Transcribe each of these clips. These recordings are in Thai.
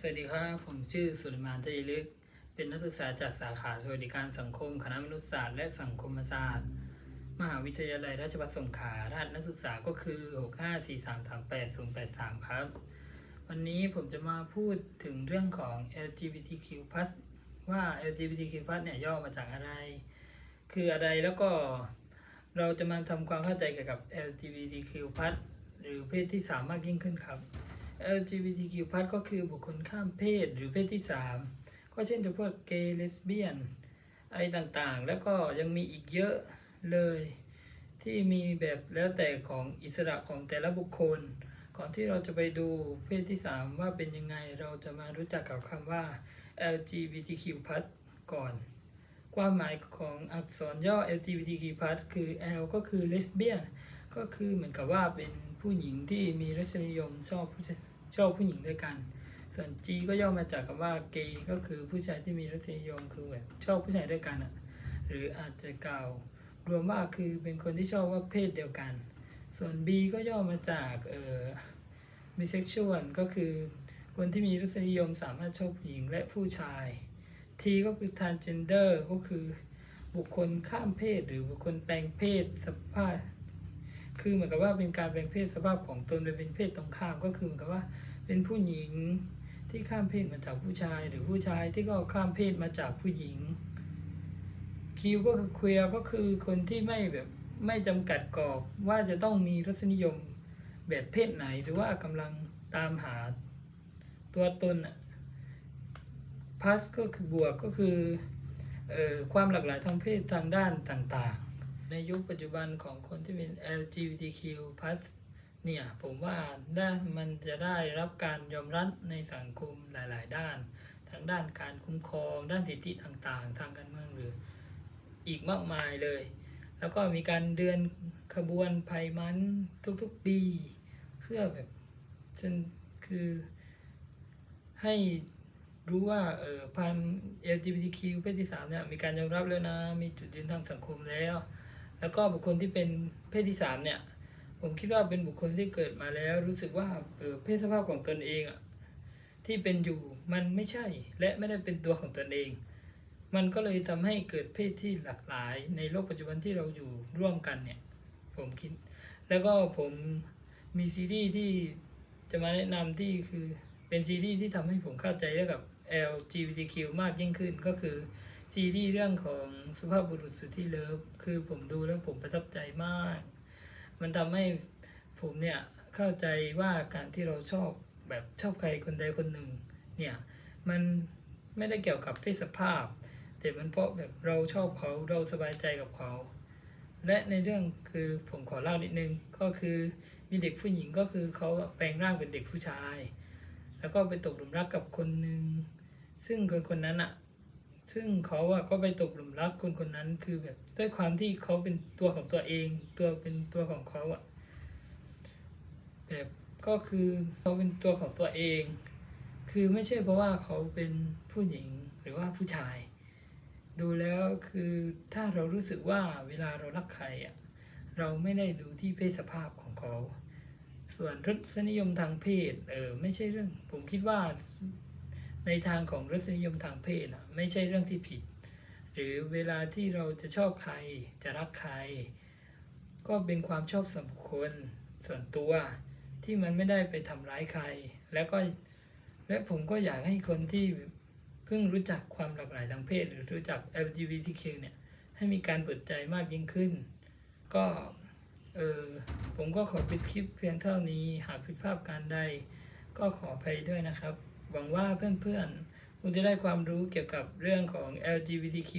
สวัสดีครับผมชื่อสุริมานเตยลึก เป็นนักศึกษาจากสาขาสวัสดิการสังคม คณะมนุษยศาสตร์และสังคมศาสตร์ มหาวิทยาลัยราชภัฏสงขลารหัสนักศึกษาก็คือ 654338083 ครับ วันนี้ผมจะมาพูดถึงเรื่องของ LGBTQ+ ว่า LGBTQ+ เนี่ยย่อมาจากอะไร คืออะไรแล้วก็เราจะมาทำความเข้าใจเกี่ยวกับ LGBTQ+ หรือเพศที่สามมากยิ่งขึ้นครับ LGBTQ+ ก็คือบุคคลข้ามเพศหรือเพศที่ 3 ก็เช่นจะพวกเกย์เลสเบี้ยนอะไรต่างๆ แล้วก็ยังมีอีกเยอะเลย ที่มีแบบแล้วแต่ของอิสระของแต่ละบุคคล ก่อนที่เราจะไปดูเพศที่ 3 ว่าเป็นยังไงเราจะมารู้จักกับคำว่า LGBTQ+ ก่อน ความหมายของอักษรย่อ LGBTQ+ คือ L ก็คือ lesbian ก็คือเหมือนกับว่าเป็นผู้หญิงที่มีรสนิยมชอบผู้ชาย ชอบผู้หญิงด้วยกัน ส่วน G ก็ย่อมาจากคำว่า gay ก็คือผู้ชายที่มีรสนิยมคือแบบชอบผู้ชายด้วยกันอะหรืออาจจะกล่าวรวมว่าคือเป็นคนที่ชอบว่าเพศเดียวกัน ส่วน B ก็ย่อมาจากเอ่อ bisexual ก็คือคนที่มีรสนิยมสามารถชอบหญิงและผู้ชาย T ก็คือ transgender ก็คือบุคคลข้ามเพศหรือบุคคลแปลงเพศสภาพ คือเหมือนกับว่าเป็นการแปลงเพศสภาพของตนไปเป็นเพศตรงข้ามก็คือเหมือนกับว่าเป็นผู้หญิงที่ข้ามเพศมาจากผู้ชาย หรือผู้ชายที่ก็ข้ามเพศมาจากผู้หญิง Q ก็คือ queer ก็คือคนที่ไม่แบบไม่จำกัดกรอบว่าจะต้องมีรสนิยมแบบเพศไหน หรือว่ากำลังตามหาตัวตนอะ plus ก็คือบวกก็คือเอ่อความหลากหลายทางเพศทางด้านต่างๆ ในยุคปัจจุบันของคนที่เป็น LGBTQ+ เนี่ยผมว่าได้มันจะได้รับการยอมรับในสังคมหลาย ๆ ด้านทั้งด้านการคุ้มครอง ด้านสิทธิต่างๆ ทางการเมืองหรืออีกมากมายเลย แล้วก็มีการเดือนขบวนไพมันทุกๆปี เพื่อแบบจนคือให้รู้ว่าเออพัน LGBTQ เพศที่สามเนี่ยมีการยอมรับแล้วนะ มีจุดยืนทางสังคมแล้ว แล้วก็บุคคลที่เป็นเพศที่สามเนี่ย ผมคิดว่าเป็นบุคคลที่เกิดมาแล้ว รู้สึกว่าเออเพศสภาพของตนเองอะที่เป็นอยู่มันไม่ใช่และไม่ได้เป็นตัวของตนเอง มันก็เลยทำให้เกิดเพศที่หลากหลายในโลกปัจจุบันที่เราอยู่ร่วมกันเนี่ย ผมคิด แล้วก็ผมมีซีรีส์ที่จะมาแนะนำที่คือเป็นซีรีส์ที่ทำให้ผมเข้าใจเรื่องกับ LGBTQ มากยิ่งขึ้นก็คือ ซีรีส์เรื่องของสุภาพบุรุษสุดที่เลิฟคือผมดูแล้วผมประทับใจมาก มันทำให้ผมเนี่ยเข้าใจว่าการที่เราชอบแบบชอบใครคนใดคนหนึ่งเนี่ยมันไม่ได้เกี่ยวกับเพศสภาพ แต่มันเพราะแบบเราชอบเขาเราสบายใจกับเขา และในเรื่องคือผมขอเล่านิดนึงก็คือมีเด็กผู้หญิงก็คือเขาแปลงร่างเป็นเด็กผู้ชาย แล้วก็ไปตกหลุมรักกับคนหนึ่งซึ่งคนคนนั้นอะ ซึ่งเขาอะก็ไปตกหลุมรักคนคนนั้นคือแบบด้วยความที่เขาเป็นตัวของตัวเอง ตัวเป็นตัวของเขาอะแบบก็คือเขาเป็นตัวของตัวเอง คือไม่ใช่เพราะว่าเขาเป็นผู้หญิงหรือว่าผู้ชาย ดูแล้วคือถ้าเรารู้สึกว่าเวลาเรารักใครอะเราไม่ได้ดูที่เพศสภาพของเขา ส่วนรสนิยมทางเพศเออไม่ใช่เรื่อง ผมคิดว่า ในทางของรสนิยมทางเพศอะไม่ใช่เรื่องที่ผิด หรือเวลาที่เราจะชอบใครจะรักใคร ก็เป็นความชอบส่วนบุคคลส่วนตัวที่มันไม่ได้ไปทำร้ายใคร แล้วก็และผมก็อยากให้คนที่เพิ่งรู้จักความหลากหลายทางเพศ หรือรู้จัก LGBTQ เนี่ยให้มีการเปิดใจมากยิ่งขึ้น ก็เออผมก็ขอปิดคลิปเพียงเท่านี้หากผิดพลาดการใดก็ขออภัยด้วยนะครับ หวังว่าเพื่อนๆคุณจะได้ความรู้เกี่ยวกับเรื่องของ LGBTQ+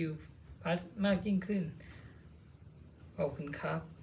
มากยิ่งขึ้น ขอบคุณครับ